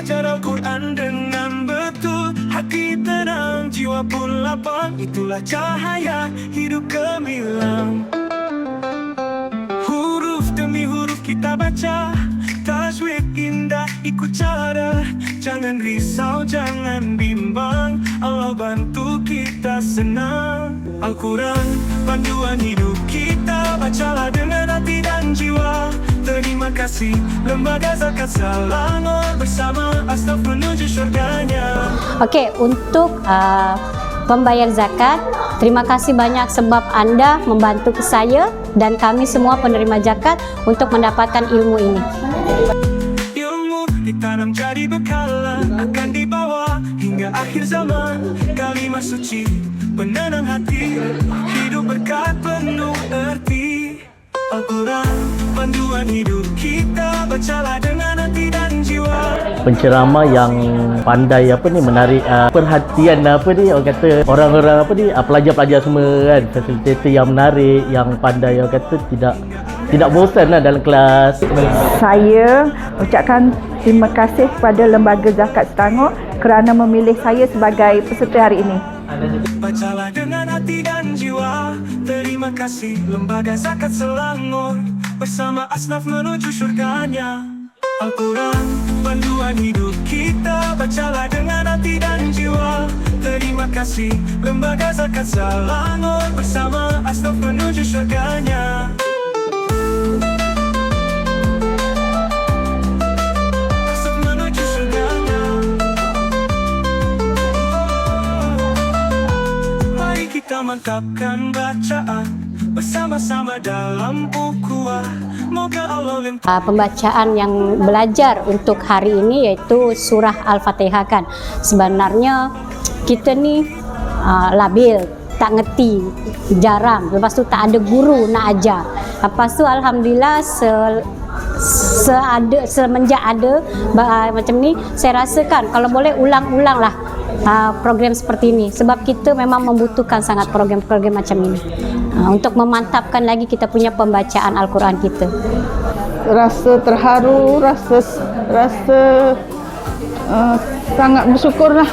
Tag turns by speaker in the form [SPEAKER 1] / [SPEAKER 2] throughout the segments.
[SPEAKER 1] Belajar Al-Quran dengan betul. Hati tenang, jiwa pun lapang Itulah cahaya hidup gemilang Huruf demi huruf kita baca Tajwid indah ikut cara. Jangan risau, jangan bimbang Allah bantu kita senang. Al-Quran panduan hidup kasih. Lembaga Zakat Selangor Bersama Astaf menuju syurganya.
[SPEAKER 2] Okey, untuk uh, pembayar zakat, terima kasih banyak sebab anda membantu saya dan kami semua penerima zakat untuk mendapatkan ilmu ini.
[SPEAKER 1] Ilmu ditanam jadi bekalan Akan dibawa hingga akhir zaman. Kalimah suci penenang hati Bacalah dengan hati dan jiwa
[SPEAKER 3] penceramah yang pandai apa ni menarik uh, perhatian apa ni orang kata orang-orang apa ni uh, pelajar-pelajar semua kan facilitator yang menarik yang pandai orang kata tidak tidak bosan lah dalam kelas
[SPEAKER 4] Saya ucapkan terima kasih kepada Lembaga Zakat Selangor kerana memilih saya sebagai peserta hari ini.
[SPEAKER 1] Bacalah dengan hati Kasih. Lembaga Zakat Selangor. Bersama Asnaf menuju syurganya. Al-Quran panduan hidup kita. Bacalah dengan hati dan jiwa. Terima kasih. Lembaga Zakat Selangor. Bersama Asnaf menuju syurganya kita mantapkan bacaan Bersama-sama dalam ukhuwah Moga Allah
[SPEAKER 2] Uh, pembacaan yang belajar untuk hari ini iaitu surah Al-Fatihah kan. Sebenarnya kita ni uh, labil, tak ngerti, jarang. Lepas tu tak ada guru nak ajar. Lepas tu alhamdulillah se seada semenjak ada uh, macam ni saya rasakan kalau boleh ulang-ulang lah uh, program seperti ini. Sebab kita memang membutuhkan sangat program-program macam ini. Uh, untuk memantapkan lagi kita punya pembacaan Al-Quran kita.
[SPEAKER 4] Rasa terharu, rasa rasa uh, sangat bersyukurlah.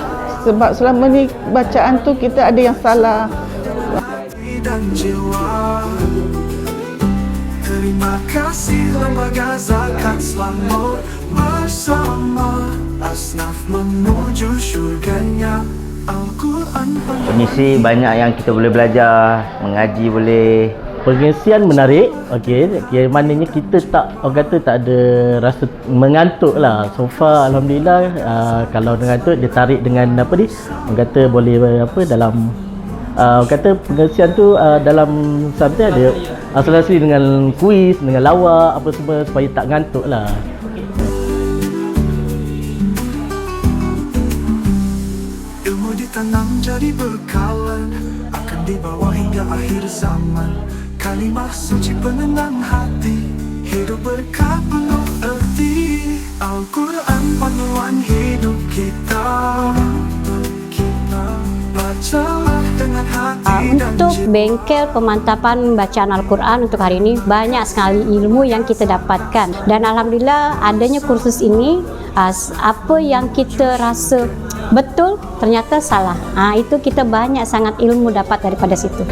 [SPEAKER 4] Sebab selama ni bacaan tu kita ada yang salah.
[SPEAKER 1] hati dan jiwa. Terima kasih Lembaga Zakat Selangor Bersama Asnaf menuju syurganya. Al-Quran
[SPEAKER 5] Misi banyak yang kita boleh belajar, mengaji boleh.
[SPEAKER 3] pengisian menarik. Okey okay, maknanya kita tak orang kata tak ada rasa mengantuk lah. So far alhamdulillah uh, kalau mengantuk dia tarik dengan apa ni? Orang kata boleh apa dalam uh, orang kata pengisian tu uh, dalam sampai ada asal-asli dengan kuis dengan lawak apa semua supaya tak ngantuk lah
[SPEAKER 1] Ilmu ditanam jadi bekalan Akan dibawa hingga akhir zaman. Kalimah suci penenang hati Hidup berkat penuh erti. Al-Quran panduan hidup kita. Dan
[SPEAKER 2] untuk bengkel pemantapan bacaan Al-Quran untuk hari ini banyak sekali ilmu yang kita dapatkan. Dan Alhamdulillah adanya kursus ini s- apa yang kita rasa betul ternyata salah. Uh, itu kita banyak sangat ilmu dapat daripada situ.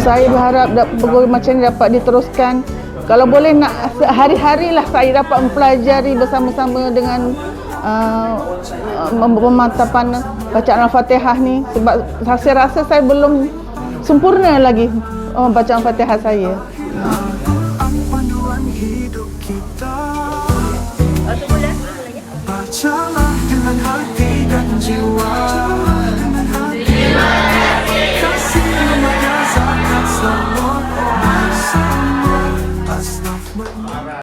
[SPEAKER 4] Saya berharap program macam ni dapat diteruskan. Kalau boleh nak hari-hari lah saya dapat mempelajari bersama-sama dengan uh, pemantapan bacaan Al-Fatihah ni. Sebab saya rasa saya belum sempurna lagi uh, bacaan Al-Fatihah saya.
[SPEAKER 1] Al-Quran panduan hidup kita Baca you are.